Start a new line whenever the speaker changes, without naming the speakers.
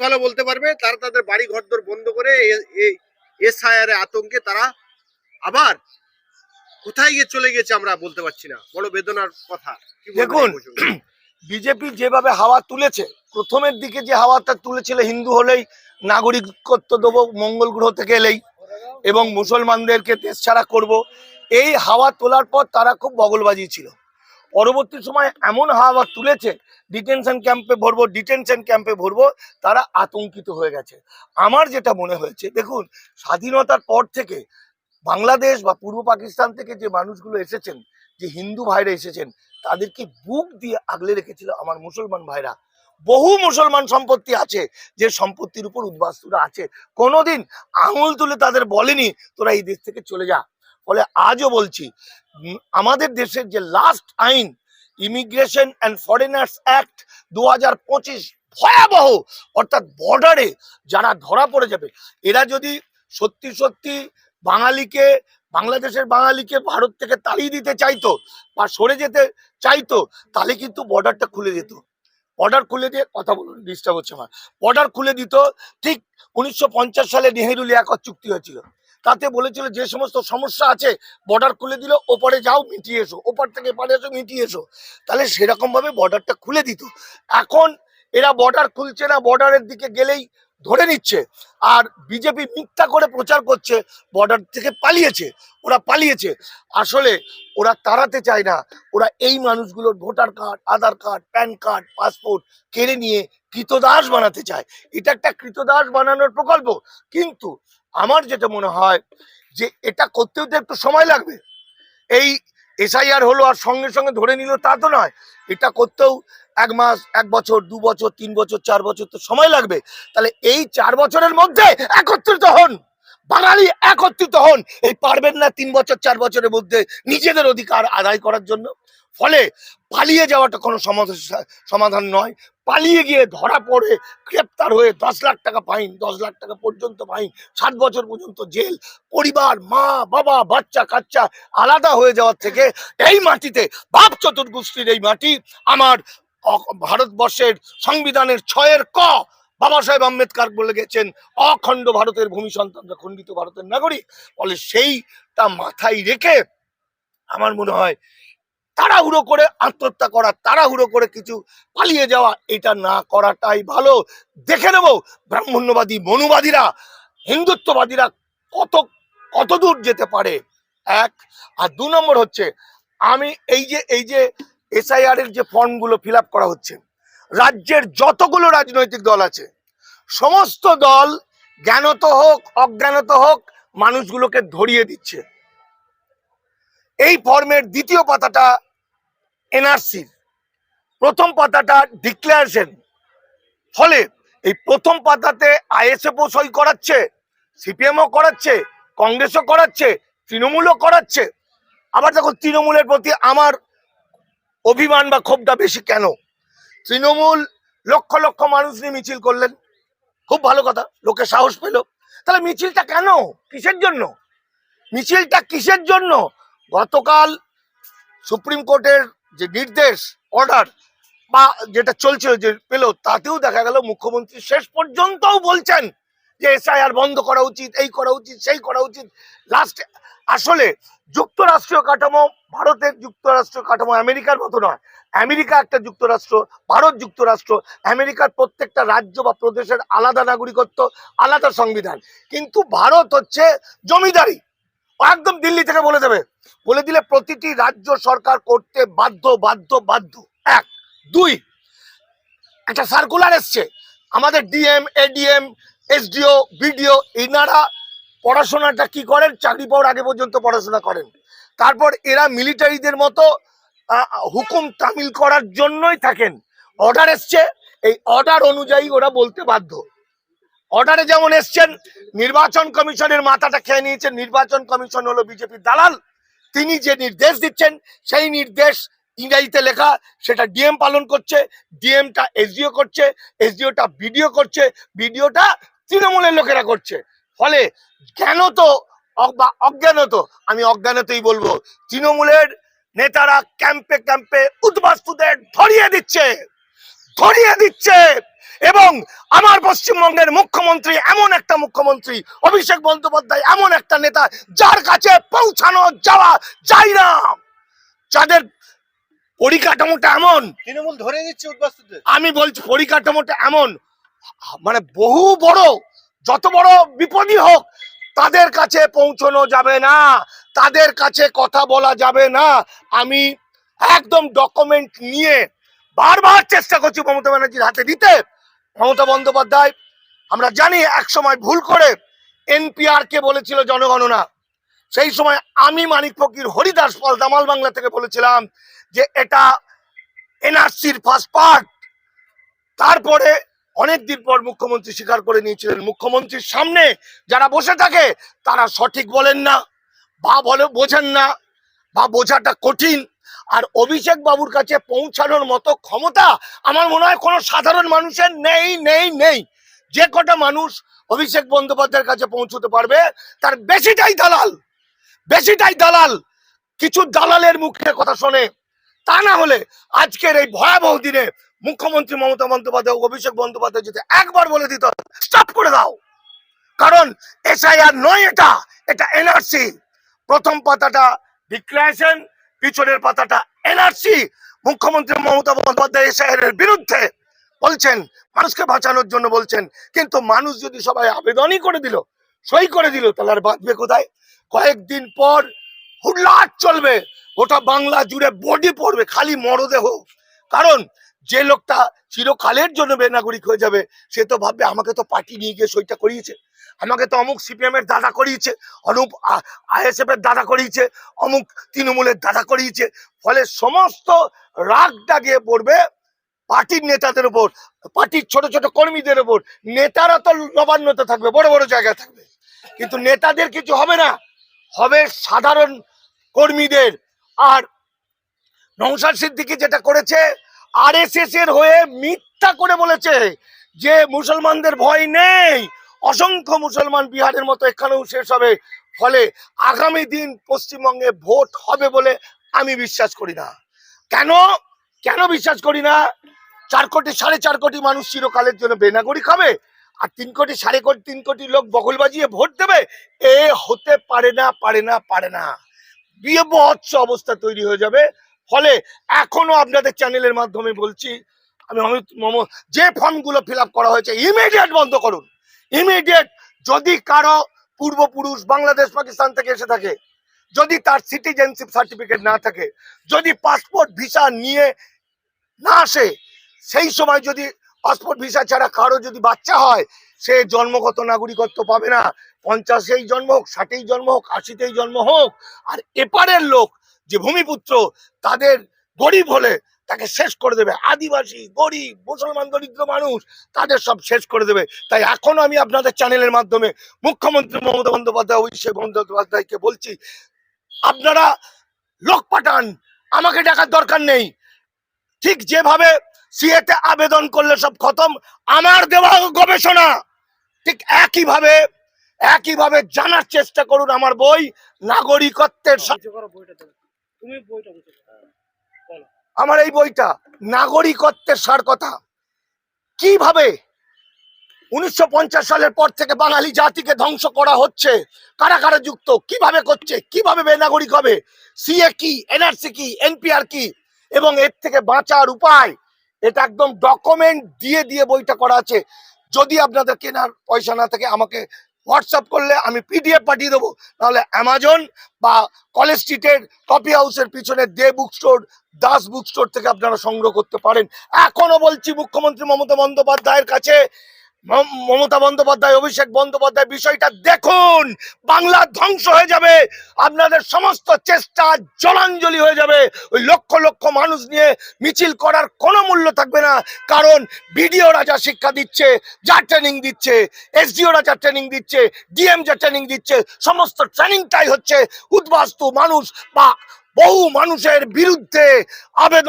ভালো বলতে পারবে তারা তাদের বাড়ি ঘরদোর বন্ধ করে এসআইআর আতঙ্কে তারা আবার কোথায় গিয়ে চলে গেছে আমরা বলতে পারছি না। বড় বেদনার কথা।
দেখুন, বিজেপি যেভাবে হাওয়া তুলেছে প্রথমের দিকে যে হাওয়াটা তুলেছিল হিন্দু হলেই নাগরিকত্ব দেবো মঙ্গল গ্রহ থেকে এলেই এবং মুসলমানদেরকে দেশ ছাড়া করব এই হাওয়া তোলার পর তারা খুব বগলবাজি ছিল। পরবর্তী সময় এমন হাওয়া তুলেছে ডিটেনশন ক্যাম্পে ভরবো ডিটেনশন ক্যাম্পে ভরবো, তারা আতঙ্কিত হয়ে গেছে। আমার যেটা মনে হয়েছে, দেখুন, স্বাধীনতার পর থেকে বাংলাদেশ বা পূর্ব পাকিস্তান থেকে যে মানুষগুলো এসেছেন, যে হিন্দু ভাইরা এসেছেন, তাদেরকে বুক দিয়ে আগলে রেখেছিল আমার মুসলমান ভাইরা। বহু মুসলমান সম্পত্তি আছে, যে সম্পত্তির উপর উদ্বাস্তুরা আছে। কোনোদিন আঙুল তুলে তাদের বলেনি, তোরা এই দেশ থেকে চলে যা। ফলে আজও বলছি আমাদের দেশের যে লাস্ট আইন ইমিগ্রেশন অ্যান্ড ফরেনার্স অ্যাক্ট দু হাজার পঁচিশ ভয়াবহ, অর্থাৎ বর্ডারে যারা ধরা পড়ে যাবে, এরা যদি সত্যি সত্যি বাঙালিকে, বাংলাদেশের বাঙালিকে ভারত থেকে তাড়িয়ে দিতে চাইতো বা সরে যেতে চাইতো, তাহলে কিন্তু বর্ডারটা খুলে দিত। বর্ডার খুলে দিয়ে, কথা বলুন ডিস্টার্ব হচ্ছে আমার। বর্ডার খুলে দিত, ঠিক উনিশশো পঞ্চাশ সালে নেহেরু লিয়াকত চুক্তি হয়েছিল। তাতে বলেছিল যে সমস্ত সমস্যা আছে বর্ডার খুলে দিল, ওপারে যাও, মিটিয়ে এসো, ওপার থেকে এপারে এসো, মিটিয়ে এসো। তাহলে সেরকম ভাবে বর্ডারটা খুলে দিত। এখন এরা বর্ডার খুলছে না বর্ডারের দিকে গেলেই ধরে নিচ্ছে। আর বিজেপি মিথ্যা করে প্রচার করছে বর্ডার থেকে পালিয়েছে, ওরা পালিয়েছে। আসলে ওরা তাড়াতে চায় না, ওরা এই মানুষগুলোর voter card Aadhaar card PAN card passport কেড়ে নিয়ে কৃতদাস বানাতে চায়। এটা একটা কৃতদাস বানানোর প্রকল্প। কিন্তু আমার যেটা মনে হয় যে এটা করতেও তো একটু সময় লাগবে। এই এসআইআর হলো আর সঙ্গে সঙ্গে ধরে নিল তা তো নয়। এটা করতেও এক মাস, এক বছর, দু বছর, তিন বছর, চার বছর তো সময় লাগবে। তাহলে এই চার বছরের মধ্যে একত্রিত হন। বাঙালি একত্রিত হন। এই পারবেন না তিন বছর, চার বছরের মধ্যে নিজেদের অধিকার আদায় করার জন্য। ফলে পালিয়ে যাওয়াটা কোনো সমাধা- সমাধান নয়। পালিয়ে গিয়ে ধরা পড়ে, গ্রেপ্তার হয়ে দশ লাখ টাকা ফাইন, দশ লাখ টাকা পর্যন্ত ফাইন সাত বছর পর্যন্ত জেল, পরিবার, মা, বাবা, বাচ্চা, কাচ্চা আলাদা হয়ে যাওয়ার থেকে এই মাটিতে, বাপ চতুর্গোষ্ঠীর এই মাটি আমার ভারতবর্ষের সংবিধানের ছয়ের ক, বাবা সাহেব আম্বেদকর বলে গেছেন, অখণ্ড ভারতের ভূমি সন্তানরা খণ্ডিত ভারতের নাগরিক ফলে সেইটা মাথায় রেখে আমার মনে হয় তাড়াহুড়ো করে আত্মহত্যা করা, তাড়াহুড়ো করে কিছু পালিয়ে যাওয়া, এটা না করাটাই ভালো। দেখে নেব ব্রাহ্মণ্যবাদী, মনুবাদীরা, হিন্দুত্ববাদীরা কত কত দূর যেতে পারে। এক, আর দু নম্বর হচ্ছে, আমি এই যে এই যে এসআইআর এর যে ফর্মগুলো ফিল করা হচ্ছে, রাজ্যের যতগুলো রাজনৈতিক দল আছে, সমস্ত দল জ্ঞানত হোক, অজ্ঞানত হোক, মানুষগুলোকে ধরিয়ে দিচ্ছে। এই ফর্মের দ্বিতীয় পাতাটা এনআরসির প্রথম পাতাটা ডিক্লারেশন ফলে এই প্রথম পাতাতে আইএসএফও সই করাচ্ছে, সিপিএমও করাচ্ছে, কংগ্রেসও করাচ্ছে, তৃণমূলও করাচ্ছে। আবার দেখো তৃণমূলের প্রতি আমার অভিমান বা ক্ষোভটা বেশি কেন? তৃণমূল লক্ষ লক্ষ মানুষ নিয়ে মিছিল করলেন। খুব ভালো কথা, লোকে সাহস পেল। তাহলে মিছিলটা কেন? কিসের জন্য? মিছিলটা কিসের জন্য? গতকাল সুপ্রিম কোর্টের যে নির্দেশ অর্ডার বা যেটা চলছিল যে পেল, তাতেও দেখা গেল মুখ্যমন্ত্রী শেষ পর্যন্তও বলছেন যে এসআইআর বন্ধ করা উচিত, এই করা উচিত, সেই করা উচিত। লাস্ট আসলে যুক্তরাষ্ট্রীয় কাঠামো ভারতের যুক্তরাষ্ট্র কাঠামো আমেরিকার মতো নয়। আমেরিকা একটা যুক্তরাষ্ট্র, ভারত যুক্তরাষ্ট্র, আমেরিকার প্রত্যেকটা রাজ্য বা প্রদেশের আলাদা নাগরিকত্ব, আলাদা সংবিধান। কিন্তু ভারত হচ্ছে জমিদারি। একদম দিল্লি থেকে বলে দেবে। বলে দিলে প্রতিটি রাজ্য সরকার করতে বাধ্য বাধ্য বাধ্য। এক। দুই, একটা সার্কুলার এসছে। আমাদের ডিএম এডিএম এসডিও বিডিও এনারা পড়াশোনাটা কি করেন? চাকরি পাওয়ার আগে পর্যন্ত পড়াশোনা করেন। তারপর এরা মিলিটারিদের মতো হুকুম তামিল করার জন্যই থাকেন। অর্ডার এসছে। এই অর্ডার অনুযায়ী ওরা বলতে বাধ্য। অর্ডারে যেমন এসছেন, নির্বাচন কমিশনের মাথাটা খেয়ে নিয়েছেন। নির্বাচন কমিশন হলো বিজেপির দালাল। তিনি যে নির্দেশ দিচ্ছেন, সেই নির্দেশ ইংরাজিতে লেখা, সেটা ডিএম পালন করছে। ডিএমটা এসডিও করছে এসডিওটা বিডিও করছে বিডিওটা তৃণমূলের লোকেরা করছে। ফলে জ্ঞানত বা অজ্ঞানত, আমি অজ্ঞানতই বলব, তৃণমূলের নেতারা ক্যাম্পে ক্যাম্পে উদ্বাস্তুদের ধরিয়ে দিচ্ছে। ধরিয়ে দিচ্ছে। এবং আমার পশ্চিমবঙ্গের মুখ্যমন্ত্রী এমন একটা মুখ্যমন্ত্রী অভিষেক বন্দ্যোপাধ্যায় এমন একটা নেতা যার কাছে পৌঁছানো যাওয়া যায় না। যাদের পরিকাঠামোটা এমন
তৃণমূল ধরে দিচ্ছে
আমি বলছি পরিকাঠামোটা এমন মানে বহু বড় যত বড় বিপদই হোক তাদের কাছে পৌঁছানো যাবে না তাদের কাছে কথা বলা যাবে না। আমি একদম ডকুমেন্ট নিয়ে বারবার চেষ্টা করছি মমতা ব্যানার্জির হাতে দিতে। মমতা বন্দ্যোপাধ্যায়, আমরা জানি এক সময় ভুল করে এনপিআর কে বলেছিল জনগণনা। সেই সময় আমি মানিক ফকির, হরিদাস পাল, দামাল বাংলা থেকে বলেছিলাম যে এটা এনআরসির ফার্স্ট পার্ট তারপরে অনেকদিন পর মুখ্যমন্ত্রী স্বীকার করে নিয়েছিলেন। মুখ্যমন্ত্রীর সামনে যারা বসে থাকে, তারা সঠিক বলেন না, বা বলে বোঝেন না, বা বোঝাটা কঠিন। আর অভিষেক বাবুর কাছে পৌঁছানোর মতো ক্ষমতা আমার মনে হয় কোনো সাধারণ মানুষের নেই নেই নেই। যে কটা মানুষ অভিষেক বন্দ্যোপাধ্যায়ের কাছে পৌঁছতে পারবে, তার বেশিটাই দালাল বেশিটাই দালাল। কিছু দালালের মুখে কথা শোনে। তা না হলে আজকের এই ভয়াবহ দিনে মুখ্যমন্ত্রী মমতা বন্দ্যোপাধ্যায় অভিষেক বন্দ্যোপাধ্যায় যদি একবার বলে দিত স্টপ করে দাও। কারণ এসআইআর নয় এটা এটা এনআরসি। প্রথম পাতাটা ডিক্লারেশন পিছনের পাতাটা এনআরসি মুখ্যমন্ত্রী মমতা বন্দ্যোপাধ্যায় সাহেবের বিরুদ্ধে বলছেন, মানুষকে বাঁচানোর জন্য বলছেন, কিন্তু মানুষ যদি সবাই আবেদনই করে দিল, সই করে দিল, তাহলে আর বাঁচবে কোথায়? কয়েকদিন পর হুল্লাট চলবে ওটা বাংলা জুড়ে বডি পড়বে, খালি মরদেহ। কারণ যে লোকটা চিরকালের জন্য বেনাগরিক হয়ে যাবে, সে তো ভাববে আমাকে তো পার্টি নিয়ে গিয়ে সইটা করিয়েছে। আমাকে তো অমুক সিপিএম এর দাদা করিয়েছে অনুপ আইএসএফ এর দাদা করিয়েছে, অমুক তৃণমূলের দাদা করিয়েছে। ফলে সমস্ত রাগটা গিয়ে পড়বে পার্টির নেতাদের উপর, পার্টির ছোট ছোট কর্মীদের উপর। নেতারা তো নবান্নতে থাকবে, বড় বড় জায়গায় থাকবে। কিন্তু নেতাদের কিছু হবে না, হবে সাধারণ কর্মীদের। আর নৌসার সিদ্দিকি যেটা করেছে আরএসএস এর হয়ে মিথ্যা করে বলেছে যে মুসলমানদের ভয় নেই। অসংখ্য মুসলমান বিহারের মতো এখানেও শেষ হবে। ফলে আগামী দিন পশ্চিমবঙ্গে ভোট হবে বলে আমি বিশ্বাস করি না। কেন? কেন বিশ্বাস করি না? চার কোটি, সাড়ে চার কোটি মানুষ চিরকালের জন্য বেনাগরি খাবে আর তিন কোটি, সাড়ে কোটি, তিন কোটি লোক বগল বাজিয়ে ভোট দেবে? এ হতে পারে না পারে না পারে না। বিভৎস অবস্থা তৈরি হয়ে যাবে। ফলে এখনও আপনাদের চ্যানেলের মাধ্যমে বলছি, আমি অমিত মম, যে ফর্মগুলো ফিল করা হয়েছে ইমিডিয়েট বন্ধ করুন। ইমিডিয়েট যদি কারও পূর্বপুরুষ বাংলাদেশ, পাকিস্তান থেকে এসে থাকে, যদি তার সিটিজেনশিপ সার্টিফিকেট না থাকে, যদি পাসপোর্ট ভিসা নিয়ে না আসে, সেই সময় যদি পাসপোর্ট ভিসা ছাড়া কারও যদি বাচ্চা হয়, সে জন্মগত নাগরিকত্ব পাবে না। পঞ্চাশেই জন্ম হোক, ষাটেই জন্ম হোক, আশিতেই জন্ম হোক, আর এপারের লোক যে ভূমিপুত্র তাদের গরিব হলে তাকে শেষ করে দেবে। আদিবাসী, গরিব, মুসলমান, দরিদ্র মানুষ তাদের সব শেষ করে দেবে। তাই এখনও আমি আপনাদের চ্যানেলের মাধ্যমে মুখ্যমন্ত্রী মমতা বন্দ্যোপাধ্যায়, অভিষেক বন্দ্যোপাধ্যায়কে বলছি, আপনারা লোক পাঠান, আমাকে ডাকার দরকার নেই। ঠিক যেভাবে সিএতে আবেদন করলে সব খতম, আমার দেওয়া গবেষণা ঠিক একইভাবে একইভাবে জানার চেষ্টা করুন আমার বই, নাগরিকত্বের সা-
তুমি বইটা বুঝে
আমার এই বইটা নাগরিকত্বের সার কথা। কীভাবে উনিশশো পঞ্চাশ সালের পর থেকে বাঙালি জাতিকে ধ্বংস করা হচ্ছে? কারা কারা যুক্ত? কীভাবে করছে? কীভাবে বেনাগরিক হবে? সিএ কি? এনআরসি কি? এনপিআর কি? এবং এর থেকে বাঁচার উপায়? এটা একদম ডকুমেন্ট দিয়ে দিয়ে বইটা করা আছে। যদি আপনাদের কেনার পয়সা না থাকে আমাকে হোয়াটসঅ্যাপ করলে আমি পিডিএফ পাঠিয়ে দেবো। তাহলে অ্যামাজন বা কলেজ স্ট্রিটের কপি হাউসের পিছনে Dey book store Das book store থেকে আপনারা সংগ্রহ করতে পারেন। এখনও বলছি মুখ্যমন্ত্রী মমতা বন্দ্যোপাধ্যায়ের কাছে মমতা বন্দ্যোপাধ্যায়, অভিষেক বন্দ্যোপাধ্যায় বিষয়টা দেখুন। বাংলা ধ্বংস হয়ে যাবে। আপনাদের সমস্ত চেষ্টা জলাঞ্জলি হয়ে যাবে। ওই লক্ষ লক্ষ মানুষ নিয়ে মিছিল করার কোনো মূল্য থাকবে না। কারণ বিডিওরা যা শিক্ষা দিচ্ছে, যা ট্রেনিং দিচ্ছে এসডিওরা যা ট্রেনিং দিচ্ছে, ডিএম যা ট্রেনিং দিচ্ছে, সমস্ত ট্রেনিংটাই হচ্ছে উদ্বাস্তু মানুষ বা বহু মানুষের বিরুদ্ধে আবেদন